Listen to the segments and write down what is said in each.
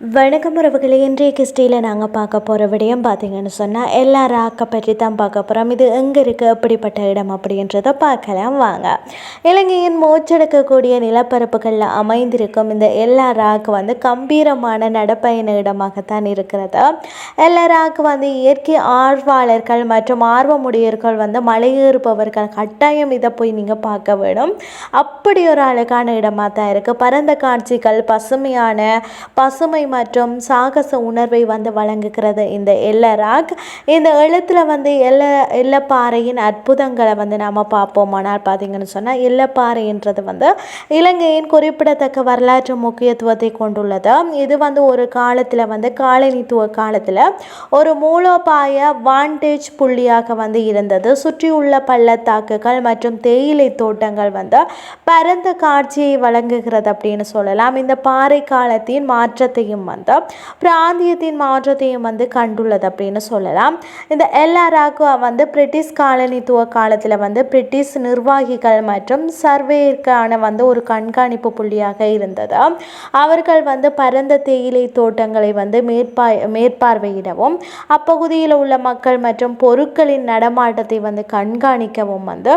வணக்கம் உறவுகளே இன்றைய கிஸ்டியில் நாங்கள் பார்க்க போகிற விடயம் பார்த்தீங்கன்னு சொன்னால் எல்லா ராக்கை பற்றி தான் பார்க்க போகிறோம் இது எங்கே இருக்குது அப்படிப்பட்ட இடம் அப்படின்றத பார்க்கலாம் வாங்க. இலங்கையின் மூச்செடுக்கக்கூடிய நிலப்பரப்புகளில் அமைந்திருக்கும் இந்த எல்லா ராக் வந்து கம்பீரமான நடப்பயண இடமாகத்தான் இருக்கிறது. எல்லா ராக்கு வந்து இயற்கை ஆர்வலர்கள் மற்றும் ஆர்வமுடையவர்கள் வந்து மலையேறுபவர்கள். கட்டாயம் இதை போய் நீங்கள் பார்க்க வேணும். அப்படி ஒரு அழகான இடமாக தான் இருக்குது பரந்த காட்சிகள் பசுமையான பசுமை மற்றும் சாகச உணர்வை வந்து வழங்குகிறது. இந்த எல்லராக் இந்த எழுத்தில் வந்து எல்ல எல்லப்பாறையின் அற்புதங்களை வந்து நாம் பார்ப்போமானால் பார்த்தீங்கன்னு சொன்னால் எல்லப்பாறைன்றது வந்து இலங்கையின் குறிப்பிடத்தக்க வரலாற்று முக்கியத்துவத்தை கொண்டுள்ளது. இது வந்து ஒரு காலத்தில் வந்து காலனித்துவ காலத்தில் ஒரு மூலோபாய வாண்டேஜ் புள்ளியாக வந்து இருந்தது. சுற்றியுள்ள பள்ளத்தாக்குகள் மற்றும் தேயிலை தோட்டங்கள் வந்து பரந்த காட்சியை வழங்குகிறது அப்படின்னு சொல்லலாம். இந்த பாறை காலத்தின் மாற்றத்தையும் வந்து பிராந்தியத்தின் மாற்றத்தையும் வந்து கண்டுள்ளது அப்படின்னு சொல்லலாம். இந்த எல்ஆர்ஆக்கு வந்து பிரிட்டிஷ் காலனித்துவ காலத்தில் வந்து பிரிட்டிஷ் நிர்வாகிகள் மற்றும் சர்வேக்கான வந்து ஒரு கண்காணிப்பு புள்ளியாக இருந்தது. அவர்கள் வந்து பரந்த தேயிலை தோட்டங்களை வந்து மேற்பா மேற்பார்வையிடவும் அப்பகுதியில் உள்ள மக்கள் மற்றும் பொருட்களின் நடமாட்டத்தை வந்து கண்காணிக்கவும் வந்து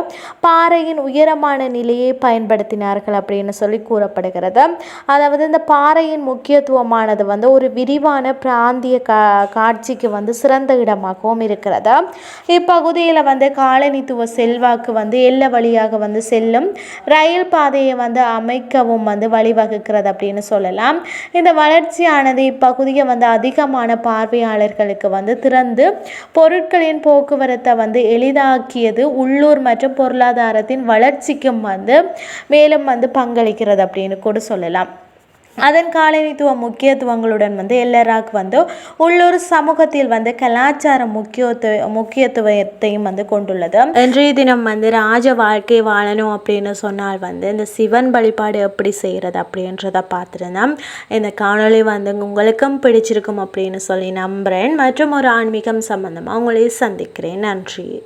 பாறையின் உயரமான நிலையை பயன்படுத்தினார்கள் அப்படின்னு சொல்லி கூறப்படுகிறது. அதாவது இந்த பாறையின் முக்கியத்துவமான ஆனது வந்து ஒரு விரிவான பிராந்திய கா காட்சிக்கு வந்து சிறந்த இடமாகவும் இருக்கிறது? இப்பகுதியில் வந்து காலனித்துவ செல்வாக்கு வந்து எல்ல வழியாக வந்து செல்லும் ரயில் பாதையை வந்து அமைக்கவும் வந்து வழிவகுக்கிறது அப்படின்னு சொல்லலாம். இந்த வளர்ச்சியானது இப்பகுதியை வந்து அதிகமான பார்வையாளர்களுக்கு வந்து திறந்து பொருட்களின் போக்குவரத்தை வந்து எளிதாக்கியது உள்ளூர் மற்றும் பொருளாதாரத்தின் வளர்ச்சிக்கும் வந்து மேலும் வந்து பங்களிக்கிறது அப்படின்னு கூட சொல்லலாம். அதன் காலனித்துவ முக்கியத்துவங்களுடன் வந்து எல்லராக் வந்து உள்ளூர் சமூகத்தில் வந்து கலாச்சார முக்கியத்துவ முக்கியத்துவத்தையும் வந்து கொண்டுள்ளது. இன்றைய தினம் வந்து ராஜ வாழ்க்கை வாழணும் அப்படின்னு சொன்னால் வந்து இந்த சிவன் வழிபாடு எப்படி செய்கிறது அப்படின்றத பார்த்துருந்தோம். இந்த காணொளி வந்து உங்களுக்கும் பிடிச்சிருக்கும் அப்படின்னு சொல்லி நம்புகிறேன் மற்றும் ஒரு ஆன்மீகம் சம்பந்தமாக உங்களை சந்திக்கிறேன். நன்றி.